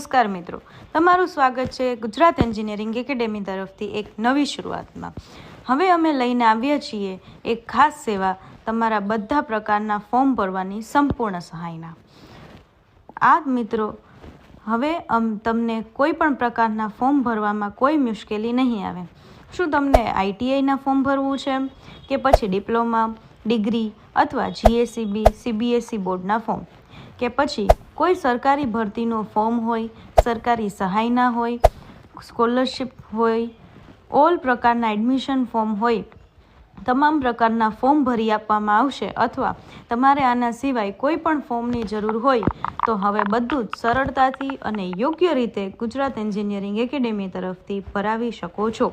નમસ્કાર મિત્રો. તમારું સ્વાગત છે ગુજરાત એન્જિનિયરિંગ એકેડેમી તરફથી એક નવી શરૂઆતમાં. હવે અમે લઈને આવ્યા છીએ એક ખાસ સેવા તમારા બધા પ્રકારના ફોર્મ ભરવાની સંપૂર્ણ સહાયના. આ મિત્રો, હવે તમને કોઈ પણ પ્રકારના ફોર્મ ભરવામાં કોઈ મુશ્કેલી નહીં આવે. શું તમને આઈટીઆઈના ફોર્મ ભરવું છે? કે પછી ડિપ્લોમા, ડિગ્રી અથવા જીએસસીબી સીબીએસઈ બોર્ડના ફોર્મ? કે પછી કોઈ સરકારી ભરતીનો ફોર્મ હોય, સરકારી સહાયના હોય, સ્કોલરશિપ હોય, ઓલ પ્રકારના એડમિશન ફોર્મ હોય, તમામ પ્રકારના ફોર્મ ભરી આપવામાં આવશે અથવા તમારે આના સિવાય કોઈ પણ ફોર્મની જરૂર હોય, તો હવે બધું જ સરળતાથી અને યોગ્ય રીતે ગુજરાત એન્જિનિયરિંગ એકેડેમી તરફથી ભરાવી શકો છો.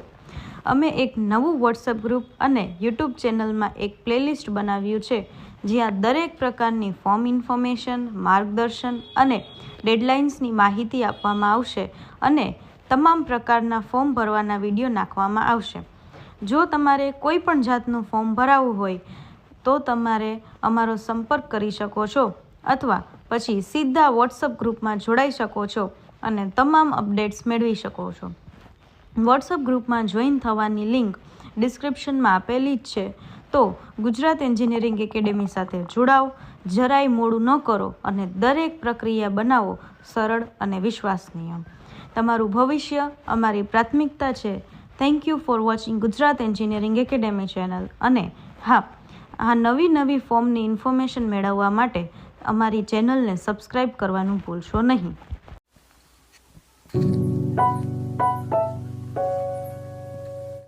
અમે એક નવું વોટ્સઅપ ગ્રુપ અને યુટ્યુબ ચેનલમાં એક પ્લેલિસ્ટ બનાવ્યું છે, જ્યાં દરેક પ્રકારની ફોર્મ ઇન્ફોર્મેશન માર્ગદર્શન અને ડેડલાઇન્સની માહિતી આપવામાં આવશે અને તમામ પ્રકારના ફોર્મ ભરવાના વીડિયો નાખવામાં આવશે. જો તમારે કોઈ પણ જાતનું ફોર્મ ભરાવવું હોય, તો તમારે અમારો સંપર્ક કરી શકો છો અથવા પછી સીધા વોટ્સઅપ ગ્રુપમાં જોડાઈ શકો છો અને તમામ અપડેટ્સ મેળવી શકો છો. વોટ્સઅપ ગ્રુપમાં જોઈન થવાની લિંક ડિસ્ક્રિપ્શનમાં આપેલી જ છે. તો ગુજરાત એન્જિનિયરિંગ એકેડેમી સાથે જોડાઓ, જરાય મોડું ન કરો અને દરેક પ્રક્રિયા બનાવો સરળ અને વિશ્વસનીય. તમારું ભવિષ્ય અમારી પ્રાથમિકતા છે. Thank you for watching Gujarat engineering academy channel. અને હા, આ નવી નવી ફોર્મની ઇન્ફોર્મેશન મેળવવા માટે અમારી ચેનલને સબસ્ક્રાઈબ કરવાનું ભૂલશો નહીં.